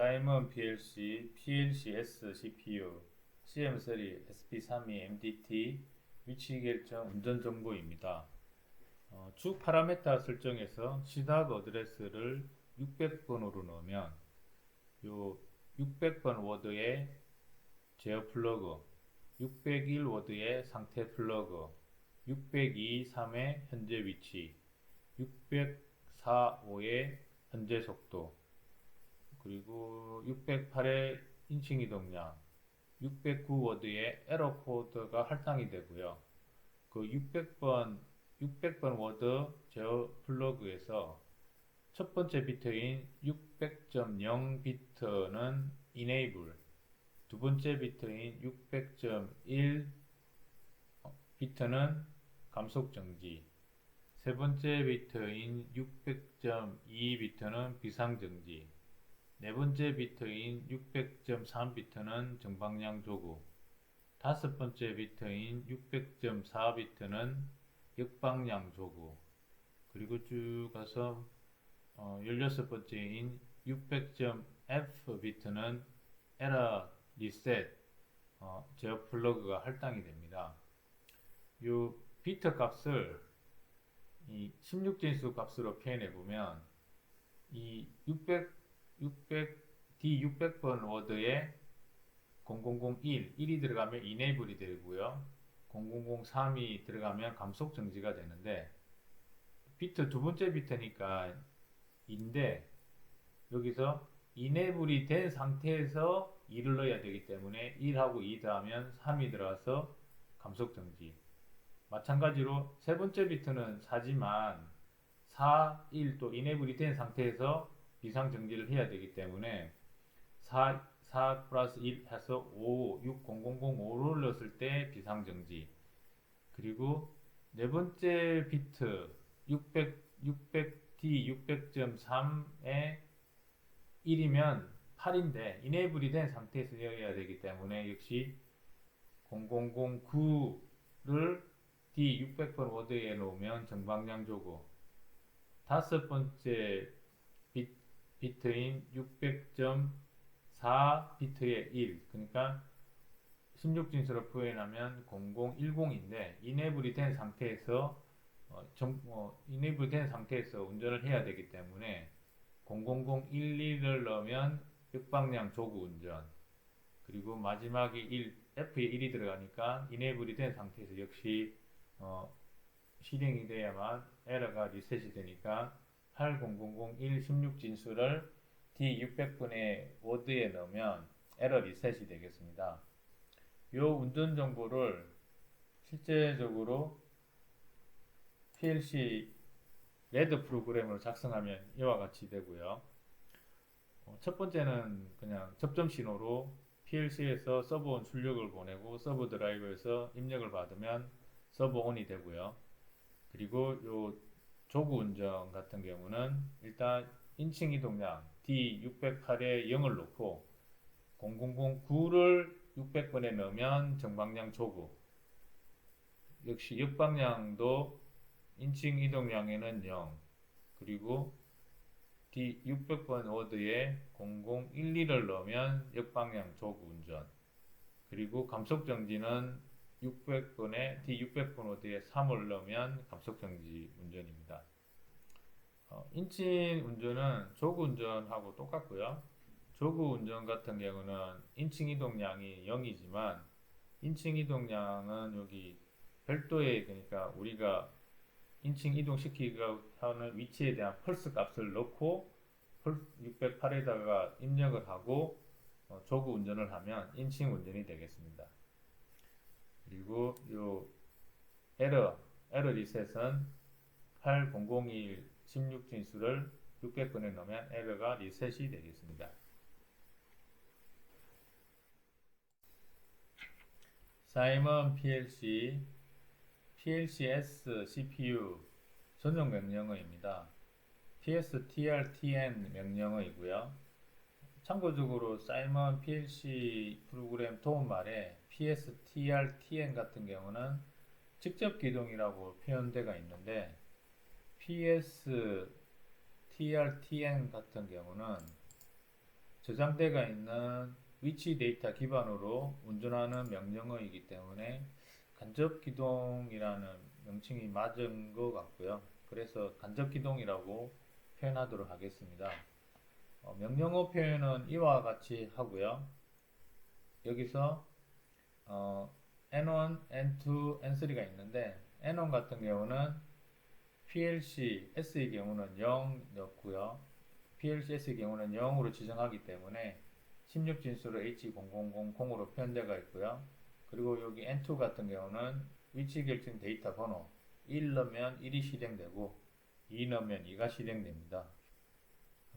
사이먼 PLC, PLCS CPU, CM3, SP32, MDT, 위치 결정 운전 정보입니다. 어, 주 파라메타 설정에서 시작 어드레스를 600번으로 넣으면 요 600번 워드에 제어 플러그, 601 워드의 상태 플러그, 602, 3의 현재 위치, 604, 5의 현재 속도, 그리고 608의 인칭 이동량, 609 워드의 에러 코드가 할당이 되고요. 그 600번 600번 워드 제어 플러그에서 첫 번째 비트인 600.0 비트는 enable, 두 번째 비트인 600.1 비트는 감속 정지, 세 번째 비트인 600.2 비트는 비상 정지, 네 번째 비트인 600.3 비트는 정방향 조구, 다섯 번째 비트인 600.4 비트는 역방향 조구, 그리고 쭉 가서 어, 16번째인 600.f 비트는 에러 리셋 어, 제어 플러그가 할당이 됩니다. 이 비트 값을 이 16진수 값으로 표현해 보면 이 600, 600 D 600번 워드에 0001 1이 들어가면 enable이 되고요. 0003이 들어가면 감속 정지가 되는데 비트 두 번째 비트니까 인데 여기서 enable이 된 상태에서 2를 넣어야 되기 때문에 1하고 2 더하면 3이 들어가서 감속 정지. 마찬가지로 세 번째 비트는 4지만 4, 1 또 enable이 된 상태에서 비상 정지를 해야 되기 때문에 4, 4 플러스 1 해서 5, 6, 0, 0, 0, 5를 넣었을 때 비상 정지. 그리고 네 번째 비트 600, 600D 600.3에 1이면 8인데 enable이 된 상태에서 넣어야 되기 때문에 역시 0009를 D 600번 워드에 놓으면 정방향 조고 다섯 번째 비, 비트인 600.4 비트의 1 그러니까 16진수로 표현하면 0010인데 enable이 된 상태에서 어, 정, 어, enable 된 상태에서 운전을 해야 되기 때문에 00011을 넣으면 역방향 조구 운전 그리고 마지막이 1, F에 1이 들어가니까 enable이 된 상태에서 역시 어, 실행이 돼야만 에러가 리셋이 되니까 80001 16진수를 D600분의 워드에 넣으면 에러 리셋이 되겠습니다. 이 운전 정보를 실제적으로 PLC 레드 프로그램으로 작성하면 이와 같이 되고요. 어, 첫 번째는 그냥 접점 신호로 PLC에서 서버 온 출력을 보내고 서버 드라이버에서 입력을 받으면 서버 온이 되고요. 그리고 요 조구 운전 같은 경우는 일단 인칭 이동량 D608에 0을 놓고 0009를 600번에 넣으면 정방향 조구. 역시 역방향도 인칭 이동량에는 0 그리고 D 600번 워드에 0012를 넣으면 역방향 조구 운전. 그리고 감속 정지는 600번에 D600번 워드에 3을 넣으면 감속 정지 운전입니다. 어, 인칭 운전은 조구 운전하고 똑같고요. 조구 운전 같은 경우는 인칭 이동량이 0이지만 인칭 이동량은 여기 별도의 그러니까 우리가 인칭 이동시키고 하는 위치에 대한 펄스 값을 넣고 608에다가 입력을 하고 어, 조구 운전을 하면 인칭 운전이 되겠습니다. 그리고 요 에러 에러 리셋은 8001 16진수를 600번에 넣으면 에러가 리셋이 되겠습니다. 사이먼 PLC PLCS CPU 전용 명령어입니다. PSTRTN 명령어이고요. 참고적으로 사이먼 PLC 프로그램 도움말에 PSTRTN 같은 경우는 직접 기동이라고 표현되어 있는데 PSTRTN 같은 경우는 저장대가 있는 위치 데이터 기반으로 운전하는 명령어이기 때문에 간접 기동이라는 명칭이 맞은 것 같고요. 그래서 간접 기동이라고 표현하도록 하겠습니다. 어, 명령어 표현은 이와 같이 하고요. 여기서 어, N1, N2, N3가 있는데 N1 같은 경우는 PLC S의 경우는 0 넣고요. PLC S의 경우는 0으로 지정하기 때문에 16진수로 H0000으로 표현되어 있고요. 그리고 여기 N2 같은 경우는 위치 결정 데이터 번호 1 넣으면 1이 실행되고 2 넣으면 2가 실행됩니다.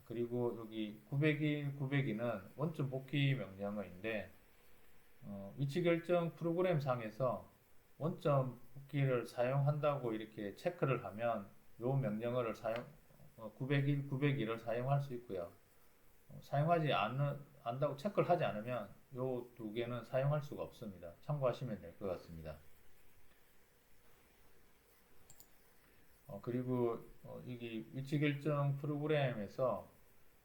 그리고 여기 901, 902는 원점 복귀 명령어인데 어, 위치 결정 프로그램 상에서 원점 복귀를 사용한다고 이렇게 체크를 하면 요 명령어를 사용 어, 901, 902를 사용할 수 있고요. 어, 사용하지 않는, 안다고 체크를 하지 않으면 요 두 개는 사용할 수가 없습니다. 참고하시면 될 것 같습니다. 어, 그리고 어, 이게 위치 결정 프로그램에서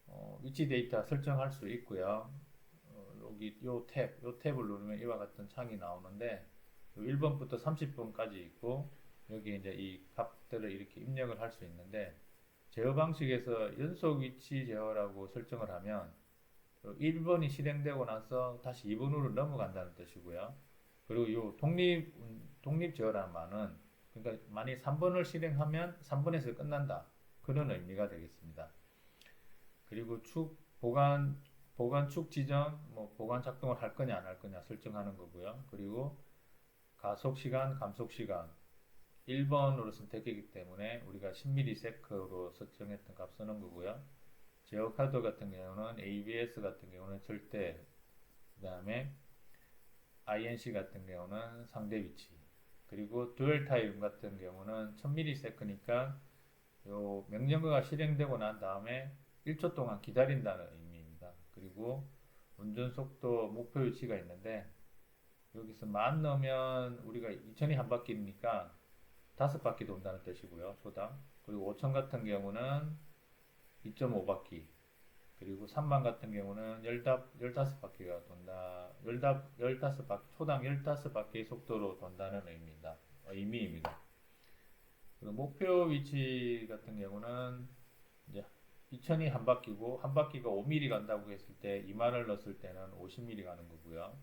어, 위치 데이터 설정할 수 있고요. 어, 여기 요 탭, 요 탭을 누르면 이와 같은 창이 나오는데 요 1번부터 30번까지 있고 여기 이제 이 값들을 이렇게 입력을 할 수 있는데 제어 방식에서 연속 위치 제어라고 설정을 하면 1번이 실행되고 나서 다시 2번으로 넘어간다는 뜻이고요. 그리고 요 독립 독립 제어라는 말은 그러니까 만약 3번을 실행하면 3번에서 끝난다. 그런 의미가 되겠습니다. 그리고 축 보관 보관 축 지정 뭐 보관 작동을 할 거냐 안 할 거냐 설정하는 거고요. 그리고 가속 시간, 감속 시간 1번으로 선택했기 때문에 우리가 10ms로 설정했던 값 쓰는 거고요. 제어 카드 같은 경우는 ABS 같은 경우는 절대 그 다음에 INC 같은 경우는 상대 위치 그리고 듀얼 타임 같은 경우는 1000ms니까 요 명령어가 실행되고 난 다음에 1초 동안 기다린다는 의미입니다. 그리고 운전 속도 목표 위치가 있는데 여기서 만 넣으면 우리가 2000이 한 바퀴니까 다섯 바퀴 돈다는 뜻이고요. 초당. 그리고 5000 같은 경우는 2.5바퀴. 그리고 3만 같은 경우는 15, 15바퀴가 돈다. 15, 15바퀴, 초당 15바퀴의 속도로 돈다는 의미입니다. 어, 의미입니다. 그리고 목표 위치 같은 경우는 이제 2000이 한 바퀴고 한 바퀴가 5mm 간다고 했을 때 2만을 넣었을 때는 50mm 가는 거고요.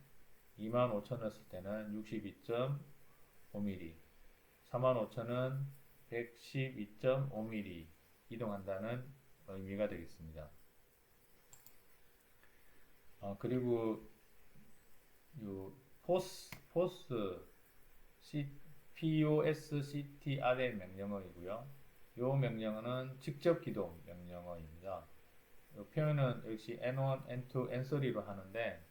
2만 5천 넣었을 때는 62.5mm. 4만 5천은 112.5mm 이동한다는 의미가 되겠습니다. 어, 그리고 요 포스 포스 C, POSCTRL 명령어이고요. 요 명령어는 직접 기동 명령어입니다. 요 표현은 역시 N1, N2, N3로 하는데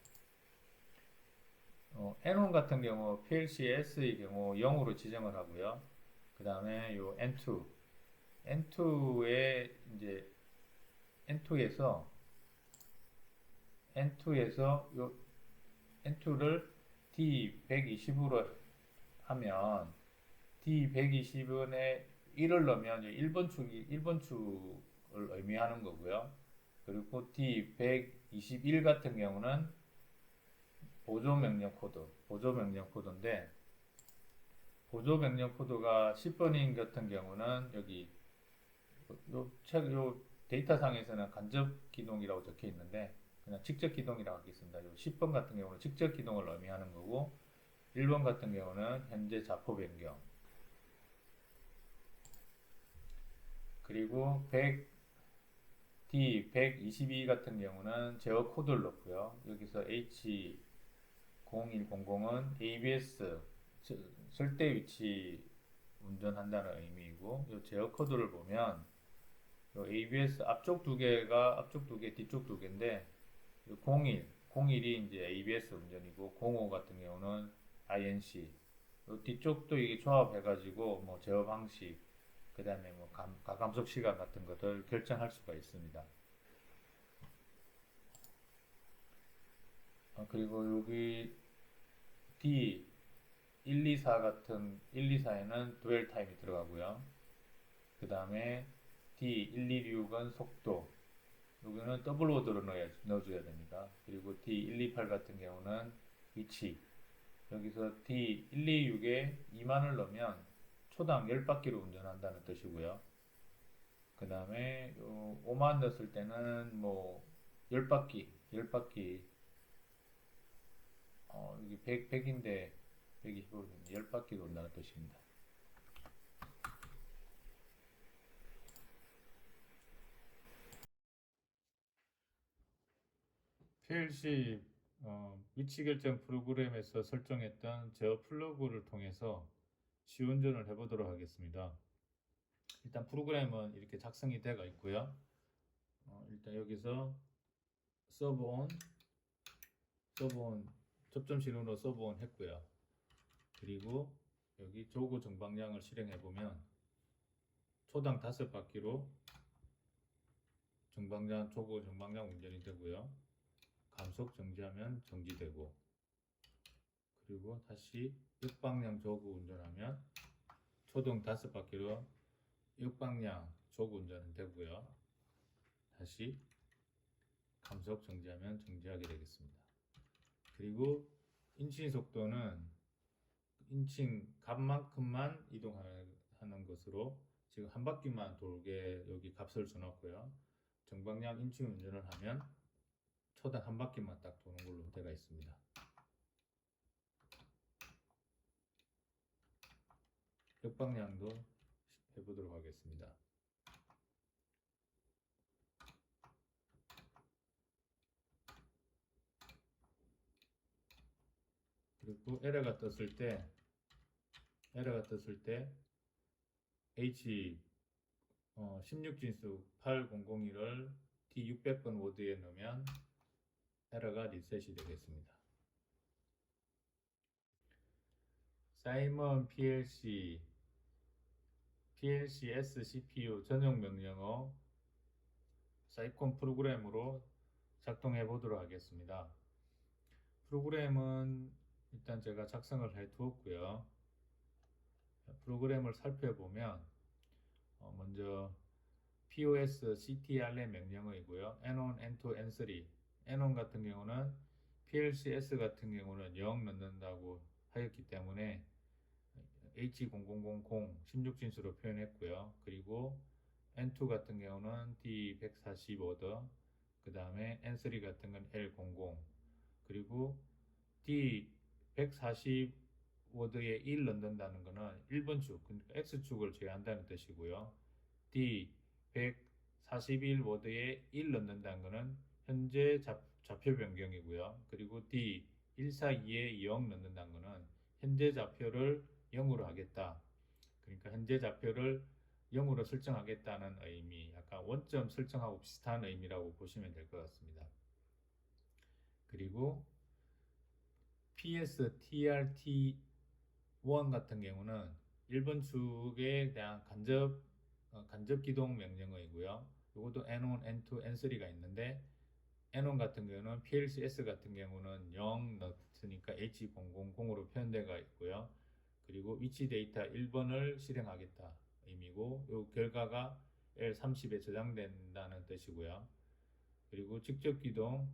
어, N1 같은 경우 PLCS의 경우 0으로 지정을 하고요. 그 다음에 요 N2, N2에 이제 N2에서 N2에서 요 N2를 D120으로 하면 D120에 1을 넣으면 1번 축이 1번 축을 의미하는 거고요. 그리고 D121 같은 경우는 보조 명령 코드, 보조 명령 코드인데 보조 명령 코드가 10번인 같은 경우는 여기 요 책, 요 데이터상에서는 간접 기동이라고 적혀 있는데 그냥 직접 기동이라고 하겠습니다. 요 10번 같은 경우는 직접 기동을 의미하는 거고 1번 같은 경우는 현재 자포 변경 그리고 100 D 122 같은 경우는 제어 코드를 넣고요. 여기서 H0100은 ABS 절대 위치 운전한다는 의미이고 이 제어 코드를 보면 ABS 앞쪽 두 개가 앞쪽 두 개, 뒤쪽 두 개인데 01, 01이 이제 ABS 운전이고 05 같은 경우는 INC. 뒤쪽도 이게 조합해가지고 뭐 제어 방식, 그 다음에 뭐 감, 가감속 시간 같은 것들 결정할 수가 있습니다. 어, 그리고 여기 D 124 같은 124에는 듀얼 타임이 들어가고요. 그 다음에 D126은 속도, 여기는 더블 오더로 넣어줘야 됩니다. 그리고 D128 같은 경우는 위치 여기서 D126에 2만을 넣으면 초당 10바퀴로 운전한다는 뜻이고요. 그 다음에 5만 넣었을 때는 뭐 10바퀴, 10바퀴 어, 여기 100, 100인데 125, 10바퀴 돈다는 뜻입니다. PLC 어, 위치 결정 프로그램에서 설정했던 저 플러그를 통해서 시운전을 해보도록 하겠습니다. 일단 프로그램은 이렇게 작성이 되어 있고요. 어, 일단 여기서 서브온, 서브온 접점 신호로 서브온 했고요. 그리고 여기 조구 정방향을 실행해 보면 초당 다섯 바퀴로 정방향 조구 정방향 운전이 되고요. 감속 정지하면 정지되고 그리고 다시 역방향 조구 운전하면 초등 다섯 바퀴로 역방향 조구 운전은 되고요. 다시 감속 정지하면 정지하게 되겠습니다. 그리고 인칭 속도는 인칭 값만큼만 이동하는 것으로 지금 한 바퀴만 돌게 여기 값을 줘놨고요. 정방향 인칭 운전을 하면 초당 한 바퀴만 딱 도는 걸로 되어 있습니다. 역방향도 해보도록 하겠습니다. 그리고 에러가 떴을 때 에러가 떴을 때 H 어, 16진수 8001을 D600번 워드에 넣으면 에러가 리셋이 되겠습니다. 사이먼 PLC PLCS CPU 전용 명령어 사이콘 프로그램으로 작동해 보도록 하겠습니다. 프로그램은 일단 제가 작성을 해 두었고요. 프로그램을 살펴보면 어, 먼저 POS CTRL 명령어이고요. N1, N2, N3 N1 같은 경우는 PLCS 같은 경우는 0 넣는다고 하였기 때문에 H0000 16진수로 표현했고요. 그리고 N2 같은 경우는 D145더 그 다음에 N3 같은 건 L00 그리고 D140 워드에 1 넣는다는 것은 1번 축, 그러니까 X축을 제외한다는 뜻이고요. D141 워드에 1 넣는다는 것은 현재 잡, 좌표 변경이고요. 그리고 D142에 0 넣는다는 것은 현재 좌표를 0으로 하겠다. 그러니까 현재 좌표를 0으로 설정하겠다는 의미, 약간 원점 설정하고 비슷한 의미라고 보시면 될 것 같습니다. 그리고 PS TRT1 같은 경우는 1번 축에 대한 간접 어, 간접 기동 명령어이고요. 이것도 N1, N2, N3가 있는데 N1 같은 경우는 PLCS 같은 경우는 0 넣으니까 H000으로 표현되어 있고요. 그리고 위치 데이터 1번을 실행하겠다 의미고 이 결과가 L30에 저장된다는 뜻이고요. 그리고 직접 기동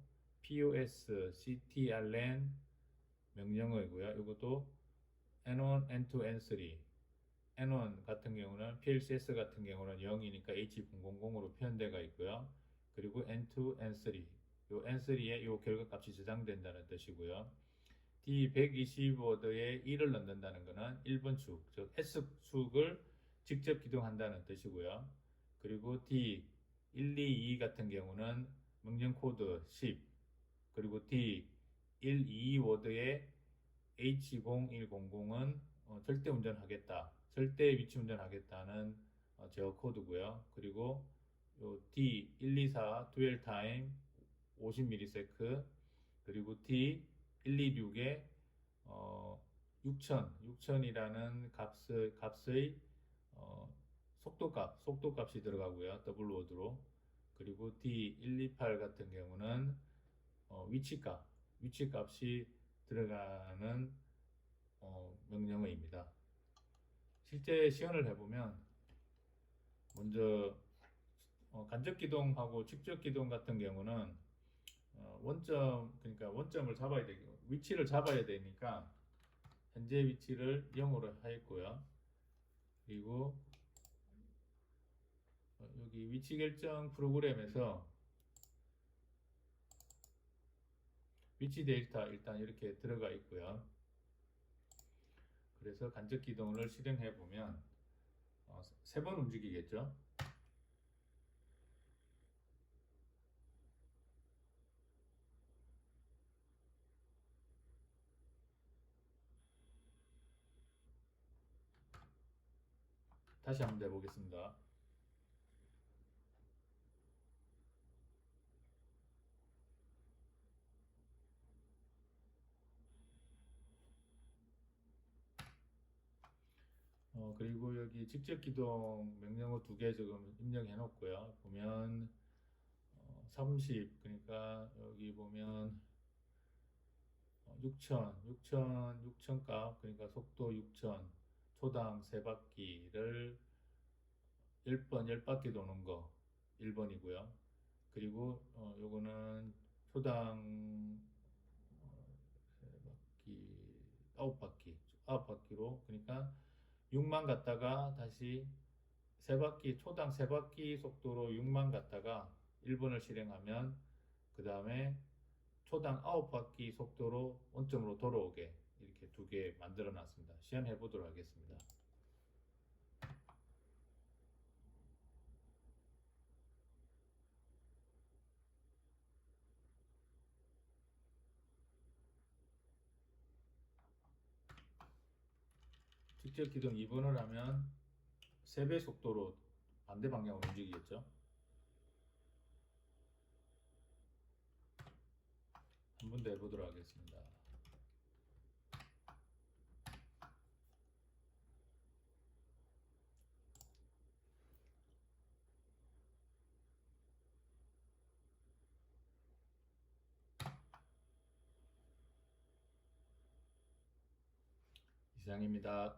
POS CTRN 명령어이고요. 이것도 N1, N2, N3 N1 같은 경우는 PLCS 같은 경우는 0이니까 H000으로 표현되어 있고요. 그리고 N2, N3 요 N3에 요 결과 값이 저장된다는 뜻이고요. D125도에 1을 넣는다는 것은 1번 축, 즉 S축을 직접 기동한다는 뜻이고요. 그리고 D122 같은 경우는 명령 코드 10, 그리고 D122워드에 H0100은 어, 절대 운전하겠다, 절대 위치 운전하겠다는 어, 제어 코드고요. 그리고 D124 듀얼 타임 50ms 그리고 D126에 어, 6000, 6000이라는 값의, 값의 어, 속도값, 속도값이 들어가고요. 더블 워드로. 그리고 D128 같은 경우는 어, 위치값, 위치값이 들어가는 어, 명령어입니다. 실제 시연을 해보면 먼저 어, 간접 기동하고 직접 기동 같은 경우는 어, 원점 그러니까 원점을 잡아야 되고 위치를 잡아야 되니까 현재 위치를 0으로 하였고요. 그리고 어, 여기 위치 결정 프로그램에서 위치 데이터 일단 이렇게 들어가 있고요. 그래서 간접 기동을 실행해 보면 어, 세번 움직이겠죠. 다시 한번 내보겠습니다. 어, 그리고 여기 직접 기동 명령어 두 개 지금 입력해 놓고요. 보면 어, 30 그러니까 여기 보면 어, 6천 6천 6천 값 그러니까 속도 6천 초당 세 바퀴를 10번 10바퀴 도는 거 1번이고요. 그리고 어, 요거는 초당 어, 세 바퀴 9바퀴 9바퀴로 그러니까 6만 갔다가 다시 세 바퀴 초당 세 바퀴 속도로 6만 갔다가 1번을 실행하면 그 다음에 초당 9바퀴 속도로 원점으로 돌아오게 이렇게 두 개 만들어 놨습니다. 시연해 보도록 하겠습니다. 직접 기동 2번을 하면 3배 속도로 반대 방향으로 움직이겠죠. 한 번 더 해보도록 하겠습니다. 이상입니다.